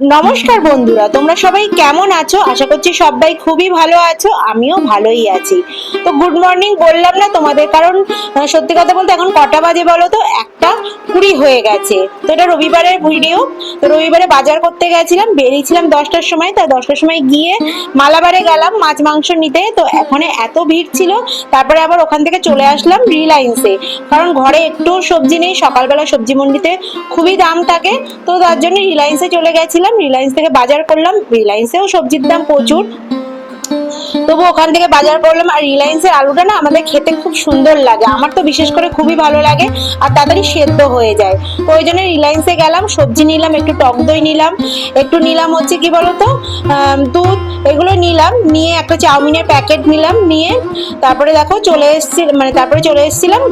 নমস্কার বন্ধুরা, তোমরা সবাই কেমন আছো? আশা করছি সবাই খুবই ভালো আছো, আমিও ভালোই আছি। তো গুড মর্নিং বললাম না তোমাদের, কারণ সত্যি কথা বলতে এখন কটা বাজে বলো তো? একটা কুড়ি হয়ে গেছে। তো এটা রবিবারের ভিডিও তো রবিবারে বাজার করতে গেছিলাম, বেরিয়েছিলাম দশটার সময়, তা দশটার সময় গিয়ে মালাবারে গেলাম মাছ, মাংস নিতে। তো এখানে এত ভিড় ছিল, তারপরে আবার ওখান থেকে চলে আসলাম রিলায়েন্সে। কারণ ঘরে একটু সবজি নেই, সকালবেলা সবজি মন্ডিতে খুবই দাম থাকে, তো তার জন্য রিলায়েন্সে চলে গেছিলাম। রিলায়েন্স থেকে বাজার করলাম রিলায়েন্সেও সবজির দাম প্রচুর। তবু ওখান থেকে বাজার করলাম আর রিলায়েন্সের আলুটা না আমাদের খেতে খুব সুন্দর লাগে। আমার তো বিশেষ করে খুবই ভালো লাগে আর তাড়াতাড়ি সেদ্ধ হয়ে যায়। ওই জন্য রিলায়েন্সে গেলাম, সবজি নিলাম, একটু টক দই নিলাম, একটু নিলাম হচ্ছে কি বলতো দুধ, এগুলো নিলাম, নিয়ে একটা চাউমিনের প্যাকেট নিলাম, নিয়ে তারপরে দেখো চলে এসেছি মানে তারপরে চলে এসেছিলাম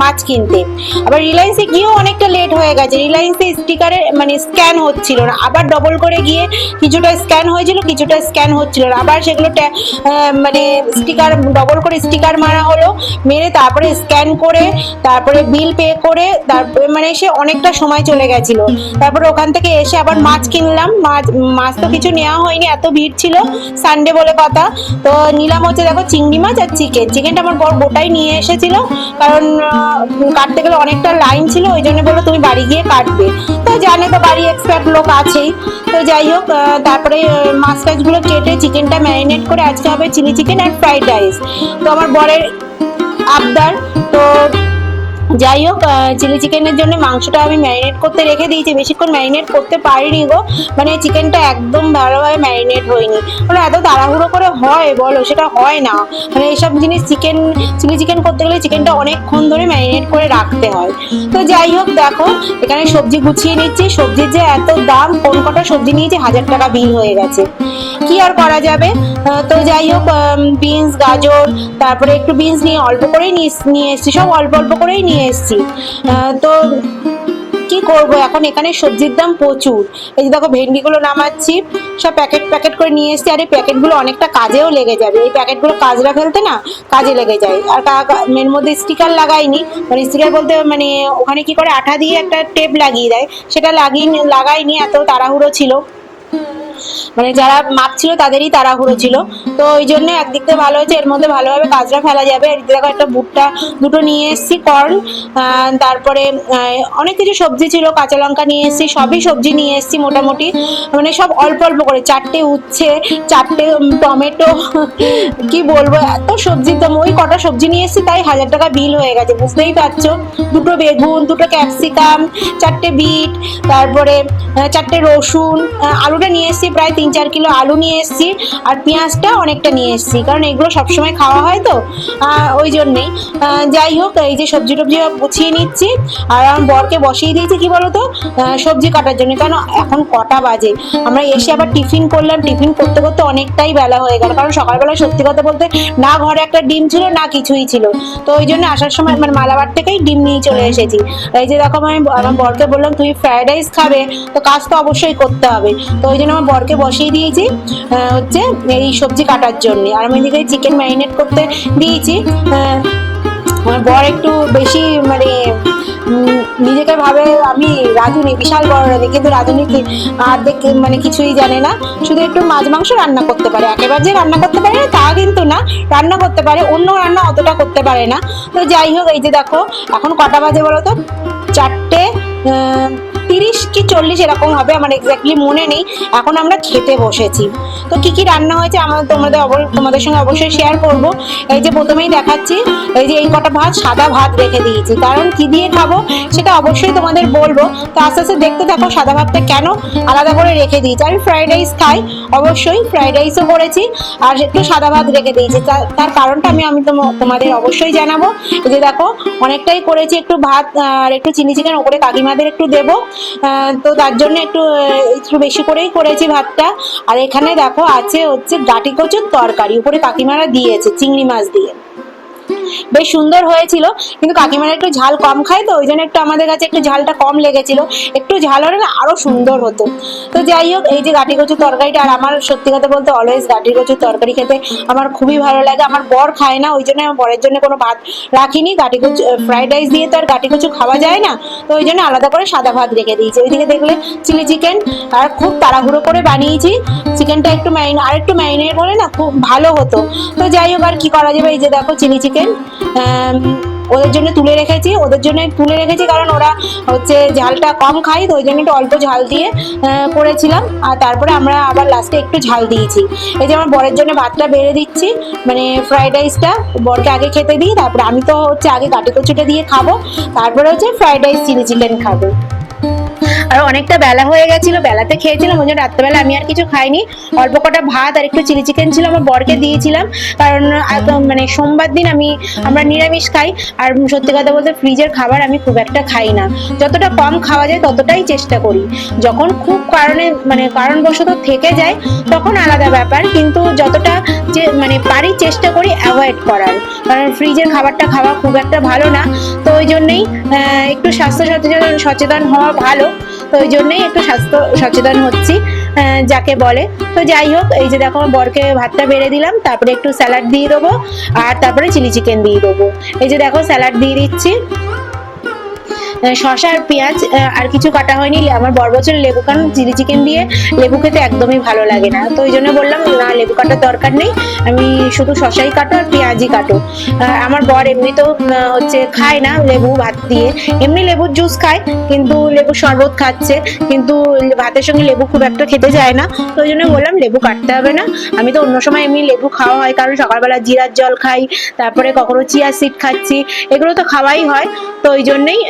মাছ কিনতে। আবার রিলায়েন্সে গিয়েও অনেকটা লেট হয়ে গেছে। রিলায়েন্সে স্টিকারে মানে স্ক্যান হচ্ছিল না। আবার ডবল করে গিয়ে কিছুটা স্ক্যান হয়েছিল, কিছুটা স্ক্যান হচ্ছিল না। আবার সেগুলো মানে স্টিকার ডবল করে স্টিকার মারা হলো, মেরে তারপরে স্ক্যান করে, তারপরে বিল পে করে, তারপরে মানে সে অনেকটা সময় চলে গেছিল। তারপরে ওখান থেকে এসে আবার মাছ কিনলাম। মাছ মাছ তো কিছু নেওয়া হয়নি, এত ভিড় ছিল সানডে বলে কথা। তো নিলাম হচ্ছে দেখো চিংড়ি মাছ আর চিকেন চিকেনটা আমার বড় গোটাই নিয়ে এসেছিল। কারণ কাটতে গেলে অনেকটা লাইন ছিল, ওই জন্য বলল তুমি বাড়ি গিয়ে কাটবে। জানে তো, বাড়ি এক্সপার্ট লোক আছেই। তো যাই হোক তারপরে মাছ টাছগুলো কেটে চিকেনটা ম্যারিনেট করে আজকে হবে চিলি চিকেন আর ফ্রাইড রাইস তো আমার বরের আবদার, তো যাই হোক চিলি চিকেনের জন্য মাংসটা আমি ম্যারিনেট করতে রেখে দিয়েছি। বেশিক্ষণ ম্যারিনেট করতে পারিনি গো। মানে চিকেনটা একদম ভালোভাবে ম্যারিনেট হয়নি। মানে এত তাড়াহুড়ো করে হয় বলো, সেটা হয় না। মানে এইসব জিনিস চিকেন, চিলি চিকেন করতে গেলে চিকেনটা অনেকক্ষণ ধরে ম্যারিনেট করে রাখতে হয়। তো যাই হোক, দেখো, এখানে সবজি গুছিয়ে নিচ্ছি। সবজির যে এত দাম, কোন কটা সবজি নিয়েছি, হাজার টাকা বিল হয়ে গেছে। কি আর করা যাবে? তো যাই হোক বিনস, গাজর, তারপরে একটু বিনস নিয়ে অল্প করেই নিয়ে এস- নিয়ে এসেছি। সব অল্প অল্প করেই নিয়ে এসেছি। তো কি করব? এখন এখানে সবজির দাম প্রচুর। এই যে দেখো, ভেন্ডিগুলো নামাচ্ছি, সব প্যাকেট প্যাকেট করে নিয়ে এসেছি। আর এই প্যাকেটগুলো অনেকটা কাজেও লেগে যাবে। এই প্যাকেটগুলো কাজরা ফেলতে না কাজে লেগে যায়। আর কা- মধ্যে স্টিকার লাগাইনি। মানে স্টিকার বলতে মানে ওখানে কি করে আঠা দিয়ে একটা টেপ লাগিয়ে দেয়। সেটা লাগিয়ে লাগাইনি, এত তাড়াহুড়ো ছিল। মানে যারা মাপ ছিল তাদেরই তাড়াহুড়ো ছিল। তো ওই জন্য একদিক থেকে ভালো হয়েছে, এর মধ্যে ভালোভাবে কাজটা ফেলা যাবে। দেখো একটা ভুট্টা দুটো নিয়ে এসেছি কর্ন তারপরে অনেক কিছু সবজি ছিল, কাঁচা লঙ্কা নিয়ে এসেছি, সবই সবজি নিয়ে এসেছি মোটামুটি। মানে সব অল্প অল্প করে, চারটে উচ্ছে, চারটে টমেটো, কি বলব, এত সবজির দাম ওই কটা সবজি নিয়ে এসেছি, তাই হাজার টাকা বিল হয়ে গেছে, বুঝতেই পারছ? দুটো বেগুন, দুটো ক্যাপসিকাম, চারটে বিট, তারপরে চারটে রসুন আলুটা নিয়ে এসেছি প্রায় তিন চার কিলো আলু নিয়ে এসেছি আর পেঁয়াজটা অনেকটা নিয়ে এসেছি, কারণ এগুলো সবসময় খাওয়া হয় তো ওই জন্যেই। যাই হোক, এই যে সবজি টবজি গুছিয়ে নিচ্ছি, আর আমার বরকে বসিয়ে দিয়েছি, কি বলতো? সবজি কাটার জন্য, কারণ এখন কটা বাজে। আমরা এসে আবার টিফিন করলাম, টিফিন করতে করতে অনেকটাই বেলা হয়ে গেল, কারণ সকালবেলা সত্যি কথা বলতে না ঘরে একটা ডিম ছিল, না কিছুই ছিল। তো ওই জন্য আসার সময় মানে মালাবার থেকেই ডিম নিয়ে চলে এসেছি। এই যে দেখো আমি আমার বরকে বললাম, তুমি ফ্রাইড রাইস খাবে? তো কাজ তো অবশ্যই করতে হবে। তো ওই জন্য আমার বরকে বসিয়ে দিয়েছি হচ্ছে এই সবজি কাটার জন্য। আর আমি এদিকে চিকেন ম্যারিনেট করতে দিয়েছি। বর একটু বেশি মানে নিজেকে ভাবে আমি রাঁধুনি, বিশাল বড় রাঁধি। কিন্তু রাঁধুনি অর্ধেক মানে কিছুই জানে না। শুধু একটু মাছ মাংস রান্না করতে পারে। একেবারে যে রান্না করতে পারে না, তা কিন্তু না। রান্না করতে পারে, অন্য রান্না অতটা করতে পারে না। তো যাই হোক, এই যে দেখো, এখন কটা বাজে বলো তো? চারটে তিরিশ কি চল্লিশ এরকম হবে, আমার এক্স্যাক্টলি মনে নেই। এখন আমরা খেতে বসেছি। তো কি কি রান্না হয়েছে আমাদের তোমাদের তোমাদের সঙ্গে অবশ্যই শেয়ার করব। এই যে প্রথমেই দেখাচ্ছি, এই যে এই কটা ভাত, সাদা ভাত রেখে দিয়েছি। কারণ কি দিয়ে খাব সেটা অবশ্যই তোমাদের বলব। তো আস্তে আস্তে দেখতে থাকো সাদা ভাতটা কেন আলাদা করে রেখে দিয়েছি। আমি ফ্রাইড রাইস খাই, অবশ্যই ফ্রাইড রাইসও করেছি। আর একটু সাদা ভাত রেখে দিয়েছি। তার কারণটা আমি আমি তোম- তোমাদের অবশ্যই জানাব। যে দেখো, অনেকটাই করেছি একটু ভাত আর একটু চিলি চিকেন ওপরে কাকিমাদের একটু দেবো। তো তার জন্য একটু একটু বেশি করেই করেছি ভাতটা। আর এখানে দেখো, আছে হচ্ছে গাটি কচুর তরকারি। উপরে কাকিমারা দিয়েছে চিংড়ি মাছ দিয়ে। বেশ সুন্দর হয়েছিল। কিন্তু কাকিমারা একটু ঝাল কম খায় তো, ওই জন্য একটু আমাদের কাছে একটু ঝালটা কম লেগেছিল। একটু ঝাল হলে না আরও সুন্দর হতো। তো যাই হোক, এই যে গাটি কচুর তরকারিটা, আর আমার সত্যি কথা বলতে অলওয়েজ গাটি কচুর তরকারি খেতে আমার খুবই ভালো লাগে। আমার বর খায় না, ওই জন্য আমার বরের জন্য কোনো ভাত রাখিনি। গাটি কচু ফ্রাইড রাইস দিয়ে তো আর গাটি কচু খাওয়া যায় না, তো ওই জন্য আলাদা করে সাদা ভাত রেখে দিয়েছি। ওইদিকে দেখলে চিলি চিকেন, আর খুব তাড়াহুড়ো করে বানিয়েছি। চিকেনটা একটু ম্যারিন আর একটু ম্যারিনেট হলে না খুব ভালো হতো। তো যাই হোক, আর কি করা যাবে? এই যে দেখো, চিলি চিকেন। ওদের জন্য তুলে রেখেছি, ওদের জন্য তুলে রেখেছি কারণ ওরা হচ্ছে ঝালটা কম খাই তো ওই জন্য একটু অল্প ঝাল দিয়ে করেছিলাম। আর তারপরে আমরা আবার লাস্টে একটু ঝাল দিয়েছি। এই যে আমার বরের জন্য ভাতটা বেড়ে দিচ্ছি মানে ফ্রাইড রাইসটা বরকে আগে খেতে দিই, তারপরে আমি তো হচ্ছে আগে কাটি কচুটা দিয়ে খাব, তারপরে হচ্ছে ফ্রাইড রাইস চিলি চিকেন খাব। আর অনেকটা বেলা হয়ে গেছিল, বেলাতে খেয়েছিলাম, ওই জন্য রাত্রেবেলা আমি আর কিছু খাইনি। অল্প কটা ভাত আর একটু চিলি চিকেন ছিল, আমার বরকে দিয়েছিলাম। কারণ মানে সোমবার দিন আমি, আমরা নিরামিষ খাই। আর সত্যি কথা বলতে ফ্রিজের খাবার আমি খুব একটা খাই না। যতটা কম খাওয়া যায় ততটাই চেষ্টা করি। যখন খুব কারণে মানে কারণবশত থেকে যায়, তখন আলাদা ব্যাপার। কিন্তু যতটা যে মানে পারি চেষ্টা করি অ্যাভয়েড করার। কারণ ফ্রিজের খাবারটা খাওয়া খুব একটা ভালো না। তো ওই জন্যই একটু স্বাস্থ্য সচেতন সচেতন হওয়া ভালো। তো ওই জন্যই একটু স্বাস্থ্য সচেতন হচ্ছি যাকে বলে। তো যাই হোক, এই যে দেখো, বরকে ভাতটা বেড়ে দিলাম, তারপরে একটু স্যালাড দিয়ে দেবো, আর তারপরে চিলি চিকেন দিয়ে দেবো। এই যে দেখো, স্যালাড দিয়ে দিচ্ছি। শসা আর পেঁয়াজ আর কিছু কাটা হয়নি। আমার বছর লেবু কারণ চিলি চিকেন দিয়ে লেবু খেতে একদমই ভালো লাগে না। তো ওই জন্য বললাম, না, লেবু কাটার দরকার নেই। আমি শুধু শসাই কাটো আর পেঁয়াজই কাটো। আমার বর এমনি তো হচ্ছে খায় না লেবু ভাত দিয়ে। এমনি লেবুর জুস খায়, কিন্তু লেবুর শরবত খাচ্ছে। কিন্তু ভাতের সঙ্গে লেবু খুব একটা খেতে যায় না। তো ওই জন্য বললাম, লেবু কাটতে হবে না। আমি তো অন্য সময় এমনি লেবু খাওয়া হয়। কারণ সকালবেলা জিরার জল খাই, তারপরে কখনো চিয়া সিড খাচ্ছি। এগুলো তো খাওয়াই হয়। তো ওই জন্যই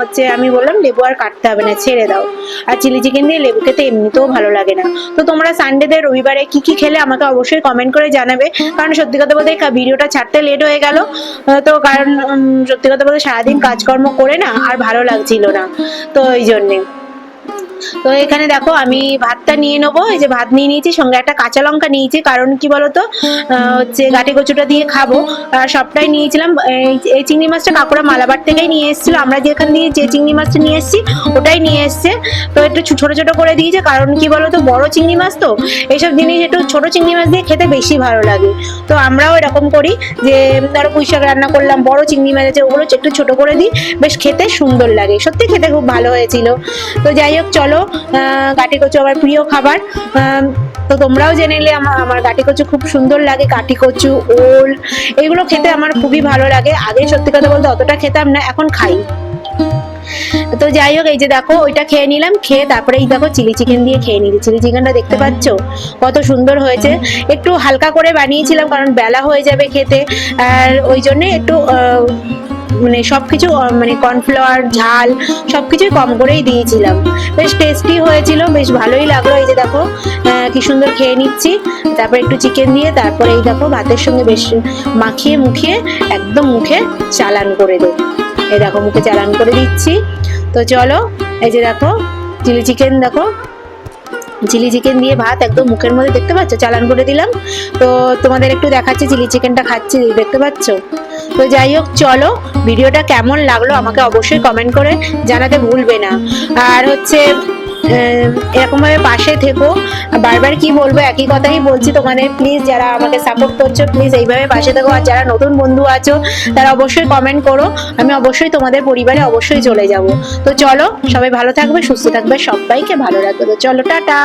হচ্ছে, আমি বললাম, লেবু আর কাটতে হবে না, ছেড়ে দাও। আর চিলি চিকেন দিয়ে লেবু খেতে এমনিতেও ভালো লাগে না। তো তোমরা সানডেতে রবিবারে কি কি খেলে আমাকে অবশ্যই কমেন্ট করে জানাবে। কারণ সত্যি কথা বলতে ভিডিওটা ছাড়তে লেট হয়ে গেল। তো কারণ সত্যি কথা বলতে সারাদিন কাজকর্ম করে না আর ভালো লাগছিল না। তো ওই জন্যে। তো এখানে দেখো আমি ভাতটা নিয়ে নেব। এই যে ভাত নিয়ে নিয়েছি, সঙ্গে একটা কাঁচা লঙ্কা নিয়েছি। কারণ কি বলতো? হচ্ছে গাটি কচুটা দিয়ে খাব। আর সবটাই নিয়েছিলাম। এই- চিংড়ি মাছটা কাকুরা মালাবার থেকেই নিয়ে এসেছিল। আমরা যেখান দিয়ে যে চিংড়ি মাছটা নিয়ে এসেছি, ওটাই নিয়ে এসছে। তো একটু ছোট ছোট করে দিয়েছে। কারণ কি বলতো? বড় চিংড়ি মাছ তো, এইসব জিনিস একটু ছোট চিংড়ি মাছ দিয়ে খেতে বেশি ভালো লাগে। তো আমরাও এরকম করি যে, ধরো পুঁই শাক রান্না করলাম, বড় চিংড়ি মাছ আছে, ওগুলো একটু ছোট করে দিই। বেশ খেতে সুন্দর লাগে। সত্যি খেতে খুব ভালো হয়েছিল। তো যাই হোক চলো গাটি কচু আমার প্রিয় খাবার। তো তোমরাও জেনে নিলে আমার আমার গাটি কচু খুব সুন্দর লাগে কাটি কচু ওল এগুলো খেতে আমার খুবই ভালো লাগে। আগে সত্যি কথা বলতে অতটা খেতাম না এখন খাই। তো যাই হোক এই যে দেখো ওইটা খেয়ে নিলাম খেয়ে তারপরে এই দেখো চিলি চিকেন দিয়ে খেয়ে নিলি চিলি চিকেনটা দেখতে পাচ্ছ? কত সুন্দর হয়েছে। একটু হালকা করে বানিয়েছিলাম কারণ বেলা হয়ে যাবে খেতে। আর ওই জন্যে একটু আহ, মানে সবকিছু মানে কর্নফ্লাওয়ার ঝাল, সবকিছুই কম করেই দিয়েছিলাম। বেশ টেস্টি হয়েছিল, বেশ ভালোই লাগল। এই যে দেখো কি সুন্দর খেয়ে নিচ্ছি। তারপর একটু চিকেন দিয়ে, তারপরে এই দেখো, ভাতের সঙ্গে বেশ মাখিয়ে মুখিয়ে একদম মুখে চালান করে দেবো। এই দেখো, মুখে চালান করে দিচ্ছি। তো চলো, এই যে দেখো চিলি চিকেন দেখো। চিলি চিকেন দিয়ে ভাত একদম মুখের মধ্যে, দেখতে পাচ্ছ? চালান করে দিলাম। তো তোমাদের একটু দেখাচ্ছি চিলি চিকেনটা খাচ্ছি, দেখতে পাচ্ছ? তো যাই হোক, চলো, ভিডিওটা কেমন লাগল আমাকে অবশ্যই কমেন্ট করে জানাতে ভুলবে না। আর হচ্ছে এরকমভাবে পাশে থেকো। বারবার কি বলব, একই কথাই বলছি তোমাদের প্লিজ যারা আমাকে সাপোর্ট করছ প্লিজ এইভাবে পাশে থেকো। আর যারা নতুন বন্ধু আছো, তারা অবশ্যই কমেন্ট করো। আমি অবশ্যই তোমাদের পরিবারে অবশ্যই চলে যাব। তো চলো, সবাই ভালো থাকবে, সুস্থ থাকবে, সবাইকে ভালো রাখবে। তো চলো, টাটা!